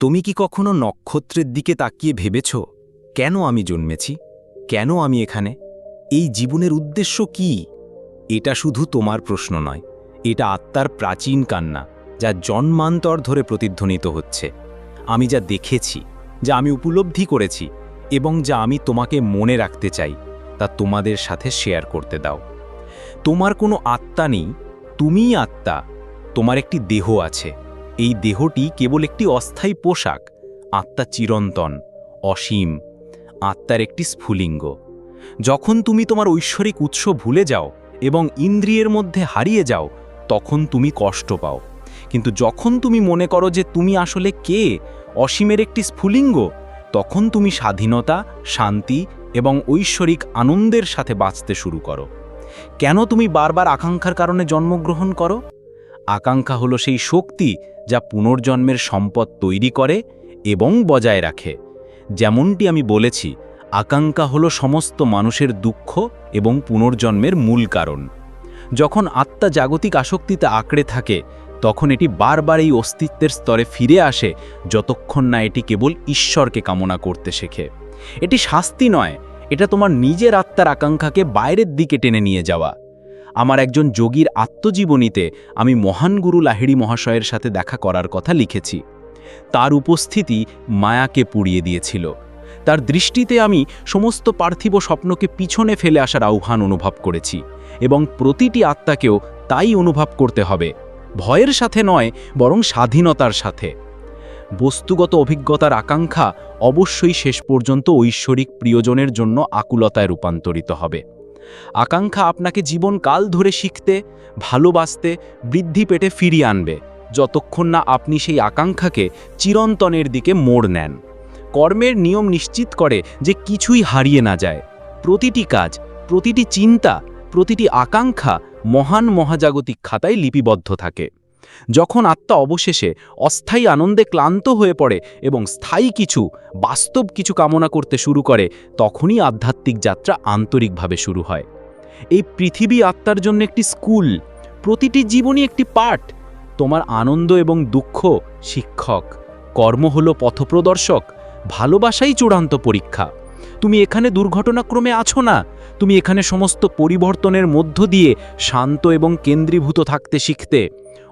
তুমি কি কখনো নক্ষত্রের দিকে তাকিয়ে ভেবেছ, কেন আমি জন্মেছি, কেন আমি এখানে? এই জীবনের উদ্দেশ্য কি? এটা শুধু তোমার প্রশ্ন নয়, এটা আত্মার প্রাচীন কান্না, যা জন্মান্তর ধরে প্রতিধ্বনিত হচ্ছে। আমি যা দেখেছি, যা আমি উপলব্ধি করেছি, এবং যা আমি তোমাকে মনে রাখতে চাই, তা তোমাদের সাথে শেয়ার করতে দাও। তোমার কোনো আত্মা নেই, তুমিই আত্মা, তোমার একটি দেহ আছে। এই দেহটি কেবল একটি অস্থায়ী পোশাক, আত্মা চিরন্তন, অসীম, আত্মার একটি স্ফুলিঙ্গ। যখন তুমি তোমার ঐশ্বরিক উৎস ভুলে যাও এবং ইন্দ্রিয়ের মধ্যে হারিয়ে যাও, তখন তুমি কষ্ট পাও। কিন্তু যখন তুমি মনে করো যে তুমি আসলে কে, অসীমের একটি স্ফুলিঙ্গ, তখন তুমি স্বাধীনতা, শান্তি এবং ঐশ্বরিক আনন্দের সাথে বাঁচতে শুরু করো। কেন তুমি বারবার আকাঙ্ক্ষার কারণে জন্মগ্রহণ করো? আকাঙ্ক্ষা হলো সেই শক্তি যা পুনর্জন্মের সম্পদ তৈরি করে এবং বজায় রাখে। যেমনটি আমি বলেছি, আকাঙ্ক্ষা হলো সমস্ত মানুষের দুঃখ এবং পুনর্জন্মের মূল কারণ। যখন আত্মা জাগতিক আসক্তিতে আঁকড়ে থাকে, তখন এটি বারবার এই অস্তিত্বের স্তরে ফিরে আসে যতক্ষণ না এটি কেবল ঈশ্বরকে কামনা করতে শেখে। এটি শাস্তি নয়, এটা তোমার নিজের আত্মার আকাঙ্ক্ষাকে বাইরের দিকে টেনে নিয়ে যাওয়া। আমার একজন যোগীর আত্মজীবনীতে আমি মহান গুরু লাহিড়ি মহাশয়ের সাথে দেখা করার কথা লিখেছি। তার উপস্থিতি মায়াকে পুড়িয়ে দিয়েছিল। তার দৃষ্টিতে আমি সমস্ত পার্থিব স্বপ্নকে পিছনে ফেলে আসার আহ্বান অনুভব করেছি এবং প্রতিটি আত্মাকেও তাই অনুভব করতে হবে, ভয়ের সাথে নয়, বরং স্বাধীনতার সাথে। বস্তুগত অভিজ্ঞতার আকাঙ্ক্ষা অবশ্যই শেষ পর্যন্ত ঐশ্বরিক প্রিয়জনের জন্য আকুলতায় রূপান্তরিত হবে। আকাঙ্ক্ষা আপনাকে জীবনকাল ধরে শিখতে, ভালোবাসতে, বৃদ্ধি পেটে ফিরিয়ে আনবে, যতক্ষণ না আপনি সেই আকাঙ্ক্ষাকে চিরন্তনের দিকে মোড় নেন। কর্মের নিয়ম নিশ্চিত করে যে কিছুই হারিয়ে না যায়। প্রতিটি কাজ, প্রতিটি চিন্তা, প্রতিটি আকাঙ্ক্ষা মহান মহাজাগতিক খাতায় লিপিবদ্ধ থাকে। যখন আত্মা অবশেষে অস্থায়ী আনন্দে ক্লান্ত হয়ে পড়ে এবং স্থায়ী কিছু, বাস্তব কিছু কামনা করতে শুরু করে, তখনই আধ্যাত্মিক যাত্রা আন্তরিকভাবে শুরু হয়। এই পৃথিবী আত্মার জন্য একটি স্কুল, প্রতিটি জীবনই একটি পাঠ। তোমার আনন্দ এবং দুঃখ শিক্ষক, কর্ম হলো পথপ্রদর্শক, ভালোবাসাই চূড়ান্ত পরীক্ষা। তুমি এখানে দুর্ঘটনাক্রমে আছো না। তুমি এখানে সমস্ত পরিবর্তনের মধ্য দিয়ে শান্ত এবং কেন্দ্রীভূত থাকতে শিখতে।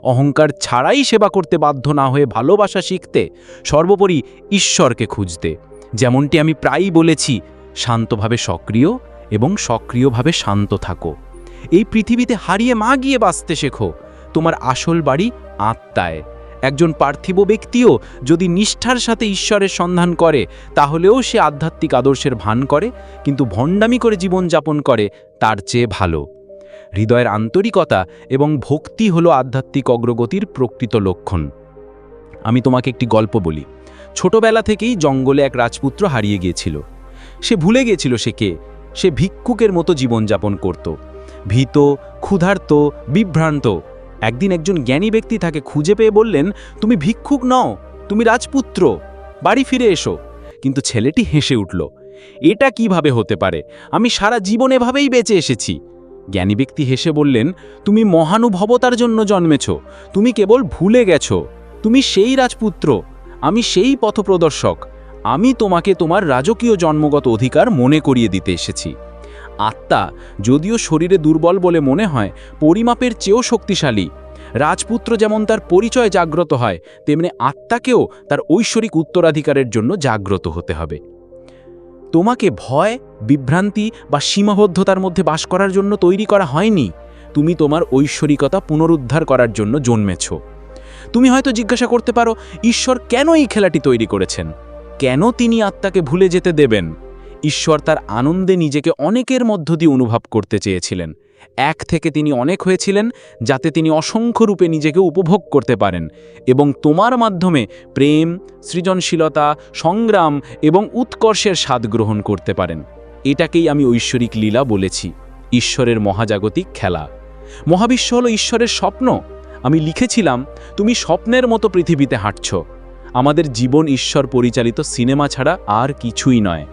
অহংকার ছাড়াই সেবা করতে বাধ্য না হয়ে ভালোবাসা শিখতে সর্বোপরি ঈশ্বরকে খুঁজতে। যেমনটি আমি প্রায়ই বলেছি, শান্তভাবে সক্রিয় এবং সক্রিয়ভাবে শান্ত থাকো। এই পৃথিবীতে হারিয়ে মা গিয়ে বাঁচতে শেখো। তোমার আসল বাড়ি আত্মায়। একজন পার্থিব ব্যক্তিও যদি নিষ্ঠার সাথে ঈশ্বরের সন্ধান করে, তাহলেও সে আধ্যাত্মিক আদর্শের ভান করে, কিন্তু ভণ্ডামি করে জীবনযাপন করে, তার চেয়ে ভালো। হৃদয়ের আন্তরিকতা এবং ভক্তি হলো আধ্যাত্মিক অগ্রগতির প্রকৃত লক্ষণ। আমি তোমাকে একটি গল্প বলি। ছোটবেলা থেকেই জঙ্গলে এক রাজপুত্র হারিয়ে গিয়েছিল। সে ভুলে গিয়েছিল সে কে। সে ভিক্ষুকের মতো জীবনযাপন করত। ভীত, ক্ষুধার্ত, বিভ্রান্ত। একদিন একজন জ্ঞানী ব্যক্তি তাকে খুঁজে পেয়ে বললেন, তুমি ভিক্ষুক নও, তুমি রাজপুত্র। বাড়ি ফিরে এসো। কিন্তু ছেলেটি হেসে উঠল, এটা কীভাবে হতে পারে? আমি সারা জীবন এভাবেই বেঁচে এসেছি। জ্ঞানী ব্যক্তি হেসে বললেন, তুমি মহানুভবতার জন্য জন্মেছ, তুমি কেবল ভুলে গেছ, তুমি সেই রাজপুত্র, আমি সেই পথপ্রদর্শক, আমি তোমাকে তোমার রাজকীয় জন্মগত অধিকার মনে করিয়ে দিতে এসেছি। আত্মা যদিও শরীরে দুর্বল বলে মনে হয়, পরিমাপের চেয়েও শক্তিশালী। রাজপুত্র যেমন তার পরিচয় জাগ্রত হয়, তেমনি আত্মাকেও তার ঐশ্বরিক উত্তরাধিকারের জন্য জাগ্রত হতে হবে। তোমাকে ভয়, বিভ্রান্তি বা সীমাবদ্ধতার মধ্যে বাস করার জন্য তৈরি করা হয়নি। তুমি তোমার ঐশ্বরিকতা পুনরুদ্ধার করার জন্য জন্মেছ। তুমি হয়তো জিজ্ঞাসা করতে পারো, ঈশ্বর কেন এই খেলাটি তৈরি করেছেন? কেন তিনি আত্মাকে ভুলে যেতে দেবেন? ঈশ্বর তার আনন্দে নিজেকে অনেকের মধ্য দিয়ে অনুভব করতে চেয়েছিলেন। এক থেকে তিনি অনেক হয়েছিলেন যাতে তিনি অসংখ্য রূপে নিজেকে উপভোগ করতে পারেন এবং তোমার মাধ্যমে প্রেম, সৃজনশীলতা, সংগ্রাম এবং উৎকর্ষের স্বাদ গ্রহণ করতে পারেন। এটাকেই আমি ঐশ্বরিক লীলা বলেছি, ঈশ্বরের মহাজাগতিক খেলা। মহাবিশ্ব হলো ঈশ্বরের স্বপ্ন। আমি লিখেছিলাম, তুমি স্বপ্নের মতো পৃথিবীতে হাঁটছ। আমাদের জীবন ঈশ্বর পরিচালিত সিনেমা ছাড়া আর কিছুই নয়।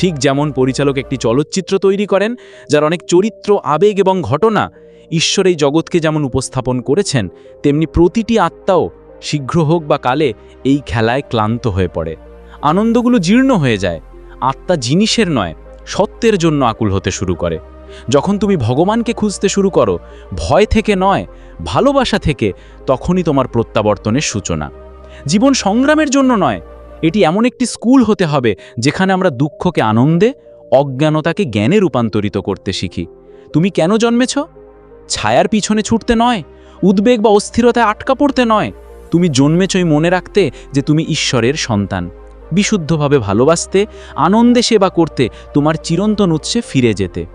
ঠিক যেমন পরিচালক একটি চলচ্চিত্র তৈরি করেন, যার অনেক চরিত্র, আবেগ এবং ঘটনা ঈশ্বর এই জগৎকে যেমন উপস্থাপন করেছেন, তেমনি প্রতিটি আত্মাও শীঘ্র হোক বা কালে এই খেলায় ক্লান্ত হয়ে পড়ে। আনন্দগুলো জীর্ণ হয়ে যায়। আত্মা জিনিসের নয়, সত্যের জন্য আকুল হতে শুরু করে। যখন তুমি ভগবানকে খুঁজতে শুরু করো, ভয় থেকে নয়, ভালোবাসা থেকে, তখনই তোমার প্রত্যাবর্তনের সূচনা। জীবন সংগ্রামের জন্য নয় এটি এমন একটি স্কুল হতে হবে যেখানে আমরা দুঃখকে আনন্দে, অজ্ঞানতাকে জ্ঞানে রূপান্তরিত করতে শিখি। তুমি কেন জন্মেছ? ছায়ার পিছনে ছুটতে নয়, উদ্বেগ বা অস্থিরতায় আটকা পড়তে নয়। তুমি জন্মেছই মনে রাখতে যে তুমি ঈশ্বরের সন্তান। বিশুদ্ধভাবে ভালোবাসতে, আনন্দে সেবা করতে, তোমার চিরন্তন উৎসে ফিরে যেতে।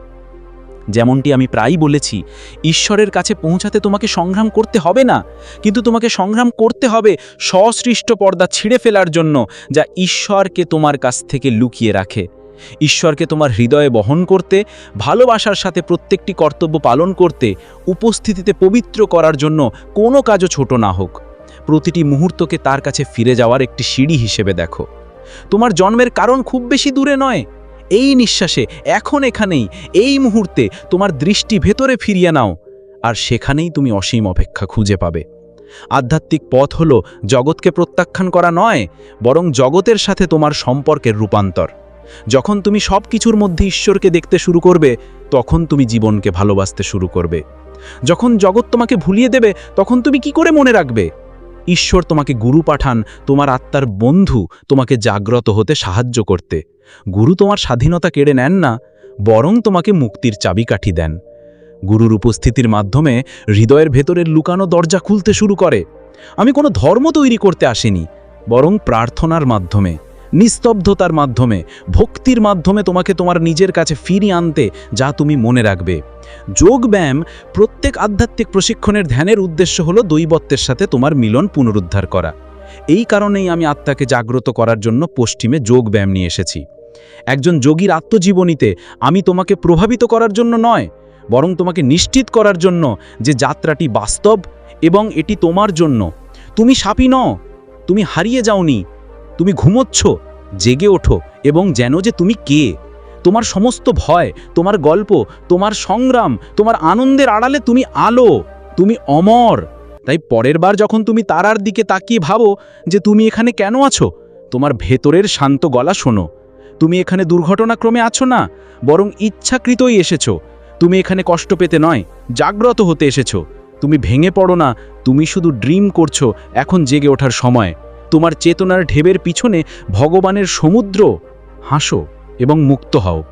যেমনটি আমি প্রায়ই বলেছি, ঈশ্বরের কাছে পৌঁছাতে তোমাকে সংগ্রাম করতে হবে না। কিন্তু তোমাকে সংগ্রাম করতে হবে সসৃষ্ট পর্দা ছিঁড়ে ফেলার জন্য, যা ঈশ্বরকে তোমার কাছ থেকে লুকিয়ে রাখে। ঈশ্বরকে তোমার হৃদয়ে বহন করতে, ভালোবাসার সাথে প্রত্যেকটি কর্তব্য পালন করতে, উপস্থিতিতে পবিত্র করার জন্য কোনো কাজও ছোট না হোক। প্রতিটি মুহূর্তকে তার কাছে ফিরে যাওয়ার একটি সিঁড়ি হিসেবে দেখো। তোমার জন্মের কারণ খুব বেশি দূরে নয়। এই নিঃশ্বাসে এখন এখানেই, এই মুহূর্তে তোমার দৃষ্টি ভেতরে ফিরিয়ে নাও, আর সেখানেই তুমি অসীম অপেক্ষা খুঁজে পাবে। আধ্যাত্মিক পথ হল জগৎকে প্রত্যাখ্যান করা নয়, বরং জগতের সাথে তোমার সম্পর্কের রূপান্তর। যখন তুমি সব কিছুর মধ্যে ঈশ্বরকে দেখতে শুরু করবে, তখন তুমি জীবনকে ভালোবাসতে শুরু করবে। যখন জগৎ তোমাকে ভুলিয়ে দেবে, তখন তুমি কি করে মনে রাখবে? ঈশ্বর তোমাকে গুরু পাঠান, তোমার আত্মার বন্ধু, তোমাকে জাগ্রত হতে সাহায্য করতে। গুরু তোমার স্বাধীনতা কেড়ে নেন না, বরং তোমাকে মুক্তির চাবিকাঠি দেন। গুরুর উপস্থিতির মাধ্যমে হৃদয়ের ভেতরের লুকানো দরজা খুলতে শুরু করে। আমি কোনো ধর্ম তৈরি করতে আসিনি, বরং প্রার্থনার মাধ্যমে, নিস্তব্ধতার মাধ্যমে, ভক্তির মাধ্যমে তোমাকে তোমার নিজের কাছে ফিরিয়ে আনতে যা তুমি মনে রাখবে। যোগব্যায়াম প্রত্যেক আধ্যাত্মিক প্রশিক্ষণের ধ্যানের উদ্দেশ্য হলো দৈবত্বের সাথে তোমার মিলন পুনরুদ্ধার করা। এই কারণেই আমি আত্মাকে জাগ্রত করার জন্য পশ্চিমে যোগব্যায়াম নিয়ে এসেছি। একজন যোগীর আত্মজীবনীতে আমি তোমাকে প্রভাবিত করার জন্য নয়, বরং তোমাকে নিশ্চিত করার জন্য যে যাত্রাটি বাস্তব এবং এটি তোমার জন্য। তুমি সাপি নও, তুমি হারিয়ে যাওনি, তুমি ঘুমোচ্ছ, জেগে ওঠো এবং যেন যে তুমি কে। তোমার সমস্ত ভয়, তোমার গল্প, তোমার সংগ্রাম, তোমার আনন্দের আড়ালে তুমি আলো, তুমি অমর। তাই পরের বার যখন তুমি তারার দিকে তাকিয়ে ভাবো যে তুমি এখানে কেন আছো, তোমার ভেতরের শান্ত গলা শোনো। তুমি এখানে দুর্ঘটনাক্রমে আছো না, বরং ইচ্ছাকৃতই এসেছ। তুমি এখানে কষ্ট পেতে নয়, জাগ্রত হতে এসেছ। তুমি ভেঙে পড়ো না, তুমি শুধু ড্রিম করছ এখন জেগে ওঠার সময়। তোমার চেতনার ঢেবের পিছনে ভগবানের সমুদ্র, হাসো এবং মুক্ত হও।